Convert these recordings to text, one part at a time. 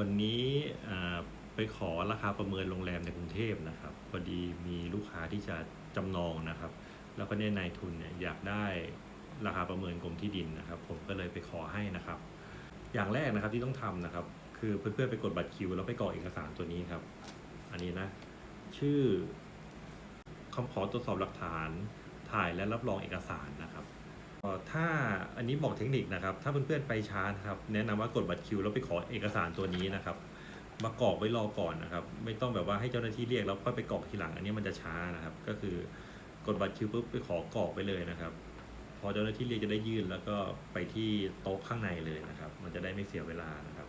วันนี้ไปขอราคาประเมินโรงแรมในกรุงเทพนะครับพอดีมีลูกค้าที่จะจำนองนะครับ แล้วก็เนี่ยนายทุนเนี่ยอยากได้ราคาประเมินกรมที่ดินนะครับ ผมก็เลยไปขอให้นะครับ อย่างแรกนะครับที่ต้องทำนะครับ คือเพื่อนๆไปกดบัตรคิว แล้วไปกรอกเอกสารตัวนี้ครับ อันนี้นะ ชื่อคำขอตรวจสอบหลักฐานถ่ายและรับรองเอกสารนะครับ ถ้าอันนี้บอกเทคนิคนะครับ ถ้าเพื่อนๆไปช้านะครับแนะนำว่ากดบัตรคิวแล้วไปขอเอกสารตัวนี้นะครับมากรอกไว้รอก่อนนะครับ ไม่ต้องแบบว่าให้เจ้าหน้าที่เรียกแล้วค่อยไปกรอกทีหลัง อันนี้มันจะช้านะครับ ก็คือกดบัตรคิวปุ๊บไปขอกรอกไว้เลยนะครับ พอเจ้าหน้าที่เรียกจะได้ยื่นแล้วก็ไปที่โต๊ะข้างในเลยนะครับ มันจะได้ไม่เสียเวลานะครับ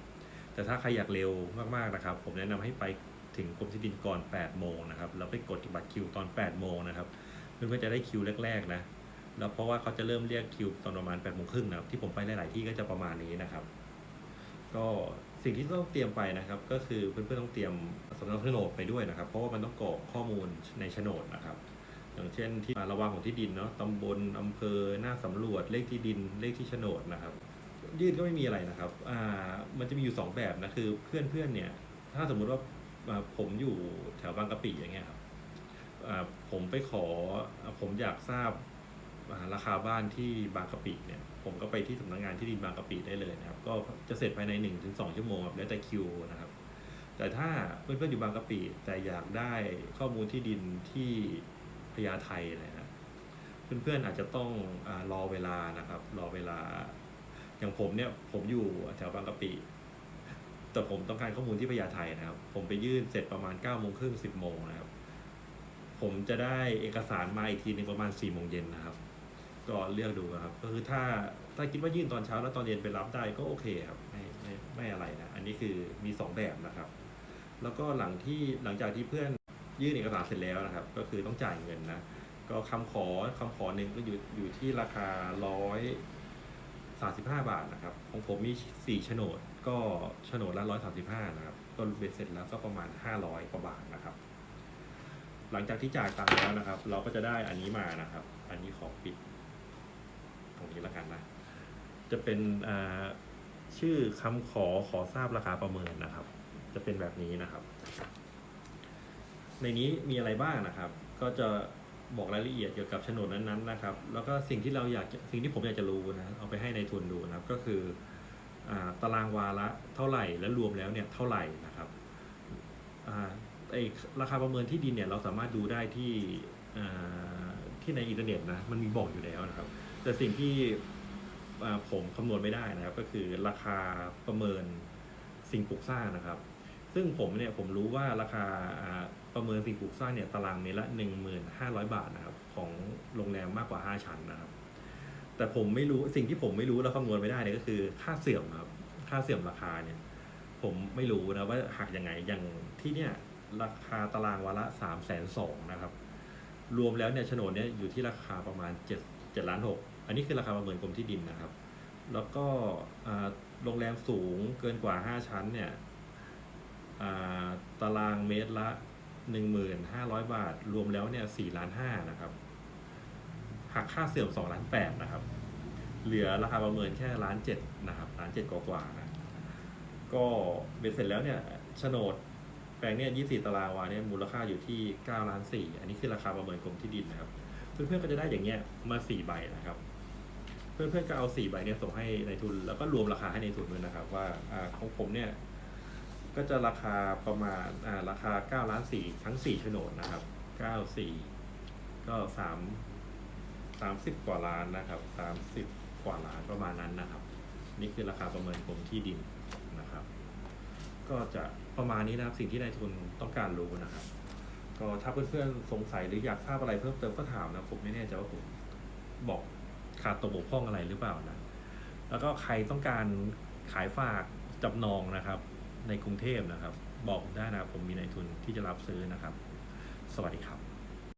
แต่ถ้าใครอยากเร็วมากๆนะครับ ผมแนะนำให้ไปถึงกรมที่ดินก่อน 8 โมงนะครับแล้วไปกดบัตรคิวตอน 8 โมงนะครับเพื่อนๆจะได้คิวแรกๆนะ แล้วเพราะว่าเขาจะเริ่มเรียกคิวตอนประมาณ8ปดโมงครึ่งนะครับที่ผมไปหลาย ๆ ที่ก็จะประมาณนี้นะครับ ก็สิ่งที่ต้องเตรียมไปนะครับ ก็คือเพื่อนๆต้องเตรียมสำเนาโฉนดไปด้วยนะครับ เพราะว่ามันต้องกรอกข้อมูลในโฉนดนะครับ อย่างเช่นที่ระวางของที่ดินเนาะตำบลอำเภอหน้าสำรวจเลขที่ดินเลขที่โฉนดนะครับ ยื่นก็ไม่มีอะไรนะครับอ่ามันจะมีอยู่สองแบบนะคือเพื่อนๆเนี่ยถ้าสมมุติว่าผมอยู่แถวบางกะปิอย่างเงี้ยครับอ่าผมไปขอผมอยากทราบ ราคาบ้านที่บางกะปิเนี่ยผมก็ไปที่สำนักงานที่ดินบางกะปิได้เลยนะครับ ก็จะเสร็จภายใน1นถึงสชั่วโมงครับแล้วแต่คิวนะครับ แต่ถ้าเพื่อนๆอยู่บางกะปิแต่อยากได้ข้อมูลที่ดินที่พญาไทนะฮะเพื่อนๆอาจจะต้องอรอเวลานะครับ รอเวลา อย่างผมเนี่ยผมอยู่แถวบางกะปิแต่ผมต้องการข้อมูลที่พญาไทนะครับ ผมไปยื่นเสร็จประมาณ9ก้าโมงครึ่งสิบโมงนะครับ ผมจะได้เอกสารมาอีกทีหนึงประมาณ4ี่โมงเย็นนะครับ ก็เลือกดูนะครับ ก็คือถ้าถ้าคิดว่ายื่นตอนเช้าแล้วตอนเย็นไปรับได้ก็โอเคครับไม่ไม่ไม่อะไรนะ อันนี้คือมีสองแบบนะครับ แล้วก็หลังที่หลังจากที่เพื่อนยื่นเอกสารเสร็จแล้วนะครับ ก็คือต้องจ่ายเงินนะ ก็คำขอคำขอหนึ่งก็อยู่อยู่ที่ราคาร้อยสาสิบห้าบาทนะครับ ของผมมีสี่โฉนด ก็โฉนดละร้อยสาสิบห้านะครับ ก็เบ็ดเสร็จแล้วก็ประมาณห้าร้อยกว่าบาทนะครับ หลังจากที่จ่ายตังค์แล้วนะครับ เราก็จะได้อันนี้มานะครับ อันนี้ขอปิด ตรงนี้แล้วกันนะจะเป็นชื่อคำขอขอทราบราคาประเมินนะครับ จะเป็นแบบนี้นะครับ ในนี้มีอะไรบ้างนะครับ ก็จะบอกรายละเอียดเกี่ยวกับโฉนดนั้นๆนะครับ แล้วก็สิ่งที่เราอยากสิ่งที่ผมอยากจะรู้นะเอาไปให้ในายทุนดูนะครับ ก็คืออตารางวาละเท่าไหร่และรวมแล้วเนี่ยเท่าไหร่นะครับไอราคาประเมินที่ดินเนี่ยเราสามารถดูได้ที่ที่ในอินเทอร์เน็ตนะมันมีบอกอยู่แล้วนะครับ แต่สิ่งที่ผมคำนวณไม่ได้นะครับ ก็คือราคาประเมินสิ่งปลูกสร้างนะครับ ซึ่งผมเนี่ยผมรู้ว่าราคาประเมินสิ่งปลูกสร้างเนี่ยตารางเมตรละ 1,500 บาทนะครับ ของโรงแรมมากกว่า 5 ชั้นนะครับ แต่ผมไม่รู้สิ่งที่ผมไม่รู้แล้วคำนวณไม่ได้เนี่ยก็คือค่าเสื่อมครับ ค่าเสื่อมราคาเนี่ย ผมไม่รู้นะว่าหักยังไงอย่างที่เนี่ยราคาตารางวาละสามแสนสองนะครับ รวมแล้วเนี่ยโฉนดเนี่ยอยู่ที่ราคาประมาณเจ็ดเจ็ดล้านหก อันนี้คือราคาประเมินกรมที่ดินนะครับ แล้วก็โรงแรมสูงเกินกว่าห้าชั้นเนี่ยตารางเมตรละหนึ่งหมื่นห้าร้อยบาท รวมแล้วเนี่ยสี่ล้านห้านะครับ หักค่าเสื่อมสองล้านแปดนะครับ เหลือราคาประเมินแค่ล้านเจ็ดนะครับล้านเจ็ดกว่าๆนะก็เบ็ดเสร็จแล้วเนี่ยโฉนดแปลงเนี่ย24 ตารางวาเนี่ยมูลค่าอยู่ที่9ล้าน4อันนี้คือราคาประเมินกรมที่ดินนะครับ เพื่อนๆก็จะได้อย่างเงี้ยมา 4 ใบนะครับ เพื่อนๆก็เอา4ใบเนี่ยส่งให้ในทุน แล้วก็รวมราคาให้ในทุนด้วยนะครับ ว่าอ่าของผมเนี่ยก็จะราคาประมาณอ่าราคา9ล้าน4ทั้ง4โฉนดนะครับ9 4ก็3 30กว่าล้านนะครับ30กว่าล้านประมาณนั้นนะครับ นี่คือราคาประเมินกรมที่ดินนะครับ ก็จะประมาณนี้นะครับสิ่งที่นายทุนต้องการรู้นะครับ ก็ถ้าเพื่อนๆสงสัยหรืออยากทราบอะไรเพิ่มเติมก็ถามนะผมไม่แน่ใจว่าผมบอก ขาดตกบกพร่องอะไรหรือเปล่านะแล้วก็ใครต้องการขายฝากจำนองนะครับ ในกรุงเทพนะครับ บอกผมได้นะครับผมมีนายทุนที่จะรับซื้อนะครับ สวัสดีครับ